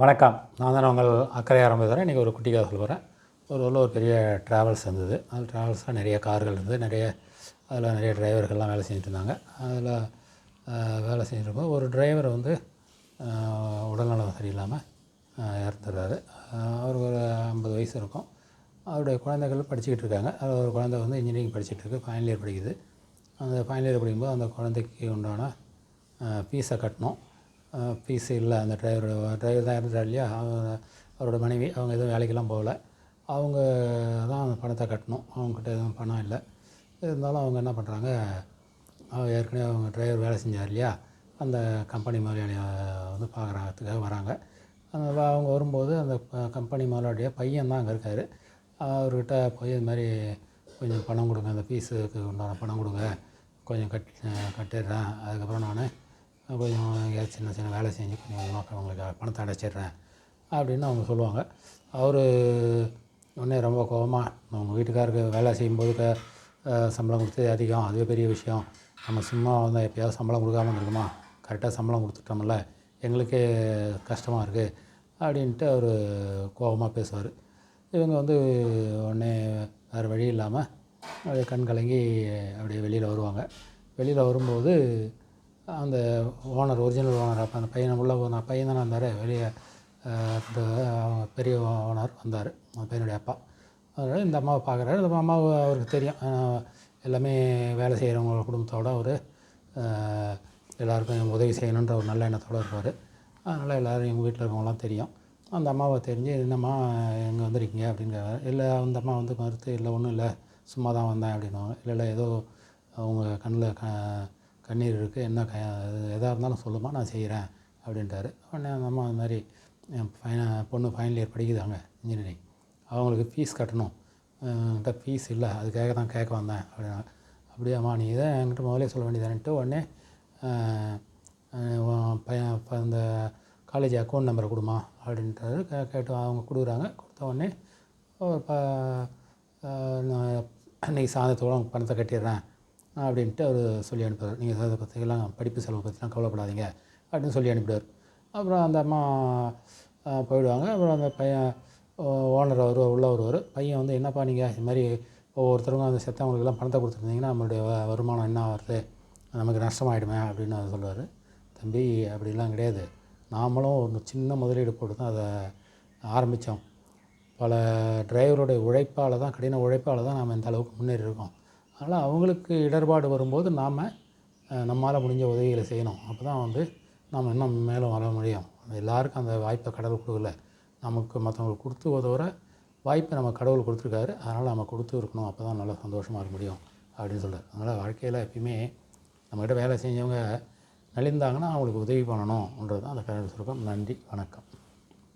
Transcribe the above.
வணக்கம். நான் தான் உங்கள் அக்கறை ஆரம்பிக்கிறேன் இன்றைக்கி ஒரு குட்டி கதை சொல்ல போகிறேன் ஒரு ஊரில் ஒரு பெரிய ட்ராவல்ஸ் இருந்தது. அது ட்ராவல்ஸில் நிறைய கார்கள் இருந்தது. நிறைய அதில் நிறைய டிரைவர்கள்லாம் வேலை செஞ்சுட்டு இருந்தாங்க. அதில் வேலை செஞ்சுருக்கும்போது ஒரு டிரைவர் வந்து உடல்நலம் சரியில்லாமல் இறந்துடுறாரு. அவருக்கு ஒரு ஐம்பது வயசு இருக்கும். அவருடைய குழந்தைகள் படிச்சுக்கிட்டு இருக்காங்க. அதில் ஒரு குழந்தை வந்து இன்ஜினியரிங் படிச்சுட்டு இருக்கு. ஃபைனல் இயர் படிக்குது. அந்த ஃபைனல் இயர் படிக்கும்போது அந்த குழந்தைக்கு உண்டான ஃபீஸை கட்டணும். ஃபீஸ் இல்லை அந்த டிரைவர் டிரைவர் தான் இருந்தார் இல்லையா அவரோட மனைவி அவங்க எதுவும் வேலைக்கெல்லாம் போகல. அவங்க தான் அந்த பணத்தை கட்டணும். அவங்கக்கிட்ட எதுவும் பணம் இல்லை. இருந்தாலும் அவங்க என்ன பண்ணுறாங்க அவங்க ஏற்கனவே அவங்க டிரைவர் வேலை செஞ்சார் இல்லையா? அந்த கம்பெனி முதலாளியை வந்து பார்க்குறதுக்காக வராங்க. அந்த அவங்க வரும்போது அந்த கம்பெனி முதலாளிய பையன் தான் அங்கே இருக்கார். அவர்கிட்ட போய் இது மாதிரி கொஞ்சம் பணம் கொடுங்க. அந்த ஃபீஸுக்கு உண்டான பணம் கொடுங்க. கொஞ்சம் கட் கட்டிடுறேன். அதுக்கப்புறம் நான் கொஞ்சம் எங்கேயாவது சின்ன சின்ன வேலை செஞ்சு கொஞ்சம் கொஞ்சமாக அவங்களுக்கு பணத்தை அடைச்சிடுறேன் அப்படின்னு அவங்க சொல்லுவாங்க. அவர் உடனே ரொம்ப கோபமாக அவங்க வீட்டுக்காருக்கு வேலை செய்யும்போது சம்பளம் கொடுத்தது அதிகம் அதுவே பெரிய விஷயம். நம்ம சும்மா வந்து எப்பயாவது சம்பளம் கொடுக்காம இருக்குமா கரெக்டாக சம்பளம் கொடுத்துட்டோம்ல எங்களுக்கே கஷ்டமாக இருக்குது அப்படின்ட்டு அவர் கோபமாக பேசுவார். இவங்க வந்து உடனே வேறு வழி இல்லாமல் அப்படியே கண் கலங்கி அப்படியே வெளியில் வருவாங்க. வெளியில் வரும்போது அந்த ஓனர் ஒரிஜினல் ஓனர் அப்போ அந்த பையனை உள்ள போன பையன் தானே வந்தார். வெளியே அந்த அவங்க பெரிய ஓனர் வந்தார். அந்த பையனுடைய அப்பா. அதனால் இந்த அம்மாவை பார்க்குறாரு. இந்த அம்மாவை அவருக்கு தெரியும். எல்லாமே வேலை செய்கிறவங்க குடும்பத்தோடு அவர் எல்லாருக்கும் உதவி செய்யணுன்ற ஒரு நல்ல எண்ணத்தோடு இருப்பார். அதனால் எல்லோரும் எங்கள் வீட்டில் இருக்கவங்களாம் தெரியும். அந்த அம்மாவை தெரிஞ்சு என்னம்மா எங்கே வந்திருக்கீங்க? அப்படின்னு இல்லை அந்த அம்மா வந்து மறுத்து இல்லை ஒன்றும் இல்லை. சும்மா தான் வந்தேன் அப்படின்னுவாங்க. இல்லை இல்லை ஏதோ அவங்க கண்ணில் க கண்ணீர் இருக்குது என்ன க எதாக இருந்தாலும் சொல்லுமா நான் செய்கிறேன் அப்படின்ட்டாரு. உடனே அந்த அம்மா அந்த மாதிரி என் ஃபைன பொண்ணு ஃபைனல் இயர் படிக்குதாங்க இன்ஜினியரிங் அவங்களுக்கு ஃபீஸ் கட்டணும். என்கிட்ட ஃபீஸ் இல்லை அதுக்காக தான் கேட்க வந்தேன் அப்படின்னா. அப்படியாம்மா நீ இதை என்கிட்ட முதலே சொல்ல வேண்டியதான்ட்டு உடனே பையன் இப்போ அந்த காலேஜ் அக்கௌண்ட் நம்பரை கொடுமா அப்படின்றது கே கேட்டு அவங்க கொடுக்குறாங்க. கொடுத்த உடனே ஒரு ப நான் அன்றைக்கி சாயந்தரத்தோட பணத்தை கட்டிடுறேன் அப்படின்ட்டு அவர் சொல்லி அனுப்புவார் நீங்கள் அதை பற்றிலாம் படிப்பு செலவு பற்றிலாம் கவலைப்படாதீங்க அப்படின்னு சொல்லி அனுப்பிடுவார். அப்புறம் அந்த அம்மா போயிடுவாங்க. அப்புறம் அந்த பையன் ஓனர் வருவார் உள்ள வருவார். பையன் வந்து என்னப்பா நீங்கள் இது மாதிரி ஒவ்வொருத்தருக்கும் அந்த செத்தவங்களுக்கெல்லாம் பணத்தை கொடுத்துருந்தீங்கன்னா நம்மளுடைய வருமானம் என்ன வருது நமக்கு நஷ்டமாயிடுமே அப்படின்னு அவர் சொல்லுவார். தம்பி அப்படிலாம் கிடையாது. நாமளும் ஒரு சின்ன முதலீடு போட்டு தான் அதை ஆரம்பித்தோம். பல டிரைவருடைய உழைப்பால் தான் கடின உழைப்பால் தான் நாம் இந்த அளவுக்கு முன்னேறி இருக்கோம். அதனால் அவங்களுக்கு இடர்பாடு வரும்போது நாம் நம்மால் முடிஞ்ச உதவிகளை செய்யணும். அப்போ தான் வந்து நாம் இன்னும் மேலும் வர முடியும். எல்லாருக்கும் அந்த வாய்ப்பை கடவுள் கொடுக்கல. நமக்கு மற்றவங்களுக்கு கொடுத்து உதவுற வாய்ப்பை நம்ம கடவுள் கொடுத்துருக்காரு. அதனால் நம்ம கொடுத்து இருக்கணும். அப்போ தான் நல்லா சந்தோஷமாக இருக்க முடியும் அப்படின்னு சொல்கிறார் அதனால் வாழ்க்கையில் எப்பயுமே நம்மக்கிட்ட வேலை செஞ்சவங்க நலிந்தாங்கன்னா அவங்களுக்கு உதவி பண்ணணும்ன்றது தான் அந்த கடவுள் சுருக்கம். நன்றி. வணக்கம்.